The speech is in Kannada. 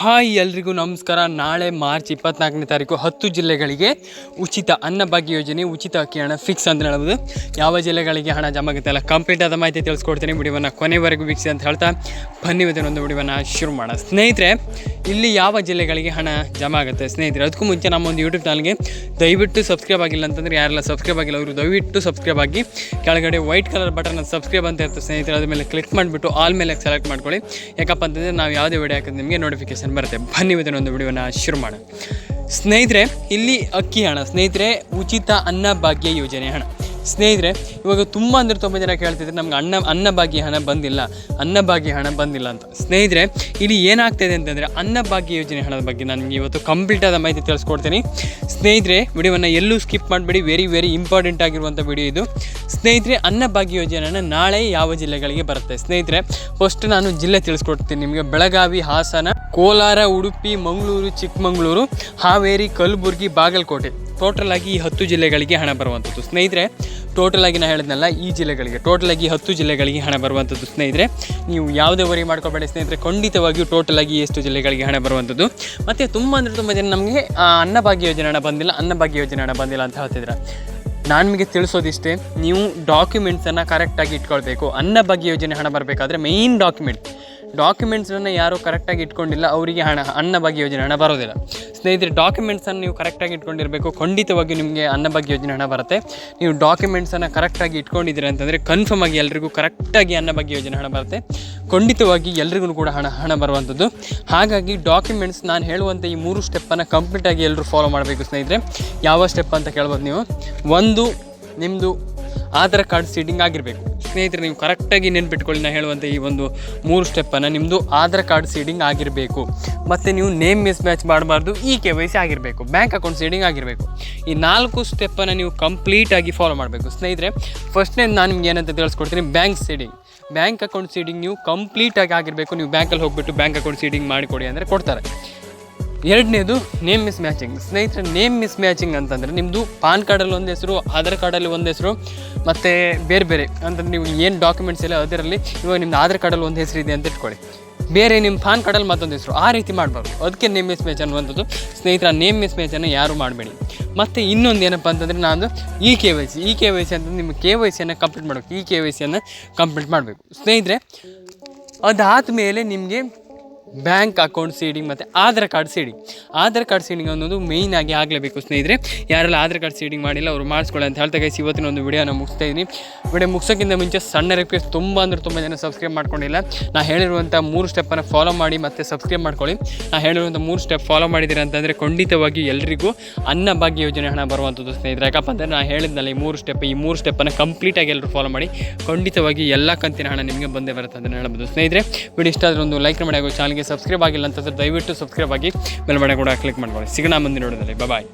ಹಾಯ್ ಎಲ್ರಿಗೂ ನಮಸ್ಕಾರ. ನಾಳೆ ಮಾರ್ಚ್ ಇಪ್ಪತ್ನಾಲ್ಕನೇ ತಾರೀಕು ಹತ್ತು ಜಿಲ್ಲೆಗಳಿಗೆ ಉಚಿತ ಅನ್ನಭಾಗ್ಯ ಯೋಜನೆ, ಉಚಿತ ಅಕ್ಕಿ ಹಣ ಫಿಕ್ಸ್ ಅಂತ ಹೇಳ್ಬೋದು. ಯಾವ ಜಿಲ್ಲೆಗಳಿಗೆ ಹಣ ಜಮಾ ಆಗುತ್ತೆ ಅಲ್ಲ ಕಂಪ್ಲೀಟ್ ಆದ ಮಾಹಿತಿ ತಿಳಿಸ್ಕೊಡ್ತೀನಿ. ವಿಡಿಯೋವನ್ನು ಕೊನೆವರೆಗೂ ವೀಕ್ಷಿಸಿ ಅಂತ ಹೇಳ್ತಾ, ಬನ್ನಿ ಒಂದು ವಿಡಿಯೋವನ್ನು ಶುರು ಮಾಡೋಣ. ಸ್ನೇಹಿತರೆ ಇಲ್ಲಿ ಯಾವ ಜಿಲ್ಲೆಗಳಿಗೆ ಹಣ ಜಮಾ ಆಗುತ್ತೆ ಸ್ನೇಹಿತರೆ? ಅದಕ್ಕೂ ಮುಂಚೆ ನಮ್ಮ ಒಂದು ಯೂಟ್ಯೂಬ್ ಚಾನಲ್ಗೆ ದಯವಿಟ್ಟು ಸಬ್ಸ್ಕ್ರೈಬ್ ಆಗಿಲ್ಲ ಅಂತಂದರೆ ಯಾರೆಲ್ಲ ಸಬ್ಸ್ಕ್ರೈಬ್ ಆಗಿಲ್ಲ ಅವರು ದಯವಿಟ್ಟು ಸಬ್ಸ್ಕ್ರೈಬ್ ಆಗಿ ಕೆಳಗಡೆ ವೈಟ್ ಕಲರ್ ಬಟನ್ ಸಬ್ಸ್ಕ್ರೈಬ್ ಅಂತ ಇರ್ತದೆ ಸ್ನೇಹಿತರೆ. ಅದ ಮೇಲೆ ಕ್ಲಿಕ್ ಮಾಡಿಬಿಟ್ಟು ಆಲ್ ಮೇಲೆ ಸೆಲೆಕ್ಟ್ ಮಾಡ್ಕೊಳ್ಳಿ. ಯಾಕಪ್ಪ ಅಂತಂದರೆ ನಾವು ಯಾವುದೇ ವಿಡಿಯೋ ಹಾಕಿದ್ರೆ ನಿಮಗೆ ನೋಟಿಫಿಕೇಶನ್ ಬರುತ್ತೆ. ಬನ್ನಿ ಒಂದು ವಿಡಿಯೋನ ಶುರು ಮಾಡೋಣ. ಸ್ನೇಹಿತರೆ, ಇಲ್ಲಿ ಅಕ್ಕಿ ಹಣ. ಸ್ನೇಹಿತರೆ, ಉಚಿತ ಅನ್ನಭಾಗ್ಯ ಯೋಜನೆ ಹಣ. ಸ್ನೇಹಿತರೆ, ಇವಾಗ ತುಂಬ ಅಂದರೆ ತುಂಬ ಜನ ಕೇಳ್ತಿದ್ರೆ, ನಮ್ಗೆ ಅನ್ನ ಅನ್ನಭಾಗ್ಯ ಹಣ ಬಂದಿಲ್ಲ ಅನ್ನಭಾಗ್ಯ ಹಣ ಬಂದಿಲ್ಲ ಅಂತ. ಸ್ನೇಹಿತರೆ, ಇಲ್ಲಿ ಏನಾಗ್ತಾಯಿದೆ ಅಂತಂದರೆ ಅನ್ನಭಾಗ್ಯ ಯೋಜನೆ ಹಣದ ಬಗ್ಗೆ ನಾನು ನಿಮಗೆ ಇವತ್ತು ಕಂಪ್ಲೀಟ್ ಆದ ಮಾಹಿತಿ ತಿಳಿಸ್ಕೊಡ್ತೀನಿ. ಸ್ನೇಹಿತರೆ, ವಿಡಿಯೋವನ್ನು ಎಲ್ಲೂ ಸ್ಕಿಪ್ ಮಾಡಿಬಿಡಿ ವೆರಿ ವೆರಿ ಇಂಪಾರ್ಟೆಂಟ್ ಆಗಿರುವಂಥ ವಿಡಿಯೋ ಇದು. ಸ್ನೇಹಿತರೆ ಅನ್ನಭಾಗ್ಯ ಯೋಜನೆಯನ್ನು ನಾಳೆ ಯಾವ ಜಿಲ್ಲೆಗಳಿಗೆ ಬರುತ್ತೆ? ಸ್ನೇಹಿತರೆ ಫಸ್ಟ್ ನಾನು ಜಿಲ್ಲೆ ತಿಳಿಸ್ಕೊಡ್ತೀನಿ. ನಿಮಗೆ ಬೆಳಗಾವಿ, ಹಾಸನ, ಕೋಲಾರ, ಉಡುಪಿ, ಮಂಗಳೂರು, ಚಿಕ್ಕಮಗಳೂರು, ಹಾವೇರಿ, ಕಲಬುರಗಿ, ಬಾಗಲಕೋಟೆ. ಟೋಟಲ್ ಆಗಿ ಈ ಹತ್ತು ಜಿಲ್ಲೆಗಳಿಗೆ ಹಣ ಬರುವಂಥದ್ದು ಸ್ನೇಹಿತರೆ ಟೋಟಲ್ ಆಗಿ ನಾನು ಹೇಳಿದ್ನಲ್ಲ, ಈ ಜಿಲ್ಲೆಗಳಿಗೆ ಟೋಟಲ್ ಆಗಿ ಹತ್ತು ಜಿಲ್ಲೆಗಳಿಗೆ ಹಣ ಬರುವಂಥದ್ದು ಸ್ನೇಹಿತರೆ, ನೀವು ಯಾವುದೇ ವರಿ ಮಾಡ್ಕೋಬೇಡಿ ಸ್ನೇಹಿತರೆ, ಖಂಡಿತವಾಗಿಯೂ ಟೋಟಲ್ ಆಗಿ ಎಷ್ಟು ಜಿಲ್ಲೆಗಳಿಗೆ ಹಣ ಬರುವಂಥದ್ದು ಮತ್ತು ತುಂಬ ಅಂದರೆ ತುಂಬ ಜನ ನಮಗೆ ಅನ್ನಭಾಗ್ಯ ಯೋಜನೆ ಹಣ ಬಂದಿಲ್ಲ, ಅನ್ನಭಾಗ್ಯ ಯೋಜನೆ ಹಣ ಬಂದಿಲ್ಲ ಅಂತ ಹೇಳ್ತಿದ್ರೆ. ನಾನು ನಿಮಗೆ ತಿಳಿಸೋದಿಷ್ಟೇ, ನೀವು ಡಾಕ್ಯುಮೆಂಟ್ಸನ್ನು ಕರೆಕ್ಟಾಗಿ ಇಟ್ಕೊಳ್ಬೇಕು. ಅನ್ನಭಾಗ್ಯ ಯೋಜನೆ ಹಣ ಬರಬೇಕಾದ್ರೆ ಮೇಯ್ನ್ ಡಾಕ್ಯುಮೆಂಟ್ ಡಾಕ್ಯುಮೆಂಟ್ಸನ್ನು ಯಾರು ಕರೆಕ್ಟಾಗಿ ಇಟ್ಕೊಂಡಿಲ್ಲ, ಅವರಿಗೆ ಹಣ ಅನ್ನಭಾಗ್ಯ ಯೋಜನೆ ಹಣ ಬರೋದಿಲ್ಲ. ಸ್ನೇಹಿತರೆ ಡಾಕ್ಯುಮೆಂಟ್ಸನ್ನು ನೀವು ಕರೆಕ್ಟಾಗಿ ಇಟ್ಕೊಂಡಿರಬೇಕು, ಖಂಡಿತವಾಗಿ ನಿಮಗೆ ಅನ್ನಭಾಗ್ಯ ಯೋಜನೆ ಹಣ ಬರುತ್ತೆ. ನೀವು ಡಾಕ್ಯುಮೆಂಟ್ಸನ್ನು ಕರೆಕ್ಟಾಗಿ ಇಟ್ಕೊಂಡಿದ್ದೀರಿ ಅಂತಂದರೆ ಕನ್ಫರ್ಮ್ ಆಗಿ ಎಲ್ರಿಗೂ ಕರೆಕ್ಟಾಗಿ ಅನ್ನಭಾಗ್ಯ ಯೋಜನೆ ಹಣ ಬರುತ್ತೆ. ಖಂಡಿತವಾಗಿ ಎಲ್ರಿಗೂ ಕೂಡ ಹಣ ಹಣ ಬರುವಂಥದ್ದು. ಹಾಗಾಗಿ ಡಾಕ್ಯುಮೆಂಟ್ಸ್ ನಾನು ಹೇಳುವಂಥ ಈ ಮೂರು ಸ್ಟೆಪ್ಪನ್ನು ಕಂಪ್ಲೀಟಾಗಿ ಎಲ್ಲರೂ ಫಾಲೋ ಮಾಡಬೇಕು ಸ್ನೇಹಿತರೆ. ಯಾವ ಸ್ಟೆಪ್ ಅಂತ ಕೇಳ್ಬೋದು ನೀವು? ಒಂದು ನಿಮ್ಮದು ಆಧಾರ್ ಕಾರ್ಡ್ ಸೀಟಿಂಗ್ ಆಗಿರಬೇಕು. ಸ್ನೇಹಿತರೆ, ನೀವು ಕರೆಕ್ಟಾಗಿ ನೆನ್ಪಿಟ್ಕೊಳ್ಳಿ ನಾನು ಹೇಳುವಂಥ ಈ ಒಂದು ಮೂರು ಸ್ಟೆಪ್ಪನ್ನು. ನಿಮ್ಮದು ಆಧಾರ್ ಕಾರ್ಡ್ ಸೀಡಿಂಗ್ ಆಗಿರಬೇಕು, ಮತ್ತು ನೀವು ನೇಮ್ ಮಿಸ್ ಮ್ಯಾಚ್ ಮಾಡಬಾರ್ದು, ಈ ಕೆ ವೈ ಸಿ ಆಗಿರಬೇಕು, ಬ್ಯಾಂಕ್ ಅಕೌಂಟ್ ಸೀಡಿಂಗ್ ಆಗಿರಬೇಕು. ಈ ನಾಲ್ಕು ಸ್ಟೆಪ್ಪನ್ನು ನೀವು ಕಂಪ್ಲೀಟಾಗಿ ಫಾಲೋ ಮಾಡಬೇಕು. ಸ್ನೇಹಿತರೆ, ಫಸ್ಟ್ನೇ ನಾನು ನಿಮ್ಗೆ ಏನಂತ ತಿಳಿಸ್ಕೊಡ್ತೀನಿ, bank seeding. Bank account seeding ನೀವು ಕಂಪ್ಲೀಟಾಗಿ ಆಗಿರಬೇಕು, ನೀವು ಬ್ಯಾಂಕಲ್ಲಿ ಹೋಗ್ಬಿಟ್ಟು ಬ್ಯಾಂಕ್ ಅಕೌಂಟ್ ಸೀಡಿಂಗ್ ಮಾಡಿಕೊಡಿ ಅಂದರೆ ಕೊಡ್ತಾರೆ. ಎರಡನೇದು ನೇಮ್ ಮಿಸ್ ಮ್ಯಾಚಿಂಗ್ ಸ್ನೇಹಿತರೆ ನೇಮ್ ಮಿಸ್ ಮ್ಯಾಚಿಂಗ್ ಅಂತಂದರೆ ನಿಮ್ಮದು ಪಾನ್ ಕಾರ್ಡಲ್ಲಿ ಒಂದು ಹೆಸರು, ಆಧಾರ್ ಕಾರ್ಡಲ್ಲಿ ಒಂದು ಹೆಸರು, ಮತ್ತು ಬೇರೆ ಬೇರೆ. ಅಂದರೆ ನೀವು ಏನು ಡಾಕ್ಯುಮೆಂಟ್ಸ್ ಇಲ್ಲ ಅದರಲ್ಲಿ, ಇವಾಗ ನಿಮ್ಮದು ಆಧಾರ್ ಕಾರ್ಡಲ್ಲಿ ಒಂದು ಹೆಸರು ಇದೆ ಅಂತ ಇಟ್ಕೊಳ್ಳಿ. ಬೇರೆ ನಿಮ್ಮ ಪಾನ್ ಕಾರ್ಡಲ್ಲಿ ಮತ್ತೊಂದು ಹೆಸರು, ಆ ರೀತಿ ಮಾಡಬಾರ್ದು. ಅದಕ್ಕೆ ನೇಮ್ ಮಿಸ್ ಮ್ಯಾಚ್ ಅನ್ನುವಂಥದ್ದು ಸ್ನೇಹಿತರ ನೇಮ್ ಮಿಸ್ ಮ್ಯಾಚನ್ನು ಯಾರು ಮಾಡಬೇಡಿ. ಮತ್ತು ಇನ್ನೊಂದು ಏನಪ್ಪ ಅಂತಂದರೆ ನಾನು E K Y C E K Y C ಅಂತಂದ್ರೆ ನಿಮ್ಮ ಕೆ ವೈ ಸಿಯನ್ನು ಕಂಪ್ಲೀಟ್ ಮಾಡಬೇಕು. ಇ ಕೆ ವೈ ಸಿಯನ್ನು ಕಂಪ್ಲೀಟ್ ಮಾಡಬೇಕು. ಸ್ನೇಹಿತರೆ ಅದಾದ ಮೇಲೆ ನಿಮಗೆ ಬ್ಯಾಂಕ್ ಅಕೌಂಟ್ ಸೀಡಿಂಗ್ ಮತ್ತು Aadhaar card seeding. Aadhaar card seeding ಅನ್ನೋದು ಮೇಯ್ನ್ ಆಗಿ ಆಗಲೇಬೇಕು ಸ್ನೇಹಿತರೆ. ಯಾರೆಲ್ಲ ಆಧಾರ್ ಕಾರ್ಡ್ ಸೀಡಿಂಗ್ ಮಾಡಿಲ್ಲ ಅವರು ಮಾಡಿಸ್ಕೊಳ್ಳಿ ಅಂತ ಹೇಳ್ತಾ ಗೈಸ್ ಇವತ್ತಿನ ಒಂದು ವಿಡಿಯೋನ ಮುಗಿಸ್ತಾ ಇದ್ದೀನಿ ವಿಡಿಯೋ ಮುಗಿಸೋಕ್ಕಿಂತ ಮುಂಚೆ ಸಣ್ಣ ರಿಕ್ವೆಸ್ಟ್ ತುಂಬ ಅಂದರೆ ತುಂಬ ಜನ ಸಬ್ಸ್ಕ್ರೈಬ್ ಮಾಡ್ಕೊಂಡಿಲ್ಲ. ನಾ ಹೇಳಿರುವಂಥ ಮೂರು ಸ್ಟೆಪ್ಪನ್ನು ಫಾಲೋ ಮಾಡಿ ಮತ್ತು ಸಬ್ಸ್ಕ್ರೈಬ್ ಮಾಡ್ಕೊಳ್ಳಿ. ನಾ ಹೇಳಿರುವಂಥ ಮೂರು ಸ್ಟೆಪ್ ಫಾಲೋ ಮಾಡಿದ್ದೀರಿ ಅಂತಂದರೆ ಖಂಡಿತವಾಗಿ ಎಲ್ರಿಗೂ ಅನ್ನಭಾಗ್ಯ ಯೋಜನೆ ಹಣ ಬರುವಂಥದ್ದು ಸ್ನೇಹಿತರೆ. ಯಾಕಪ್ಪ ಅಂದರೆ ನಾನು ಹೇಳಿದ್ನಲ್ಲ ಈ ಮೂರು ಸ್ಟೆಪ್ ಈ ಮೂರು ಸ್ಟೆಪ್ಪನ್ನು ಕಂಪ್ಲೀಟಾಗಿ ಎಲ್ಲರೂ ಫಾಲೋ ಮಾಡಿ. ಖಂಡಿತವಾಗಿ ಎಲ್ಲ ಕಂತಿನ ಹಣ ನಿಮಗೆ ಬಂದೇ ಬರುತ್ತೆ ಅಂತ ಹೇಳ್ಬೋದು ಸ್ನೇಹಿತರೆ. ವಿಡಿಯೋ ಇಷ್ಟ ಆದ್ರೆ ಒಂದು ಲೈಕ್ ಮಾಡಿ ಹಾಗೂ ಚಾನಲ್ಗೆ ಸಬ್ಸ್ಕ್ರೈಬ್ ಆಗಿಲ್ಲ ಅಂತಂದ್ರೆ ದಯವಿಟ್ಟು ಸಬ್ಸ್ಕ್ರೈಬ್ ಆಗಿ ಬಟನ್ ಕೂಡ ಕ್ಲಿಕ್ ಮಾಡ್ಕೊಳ್ಳಿ. ಸಿಗೋಣ ಮುಂದಿನ ನೋಡೋದಲ್ಲಿ ಬಾಯ್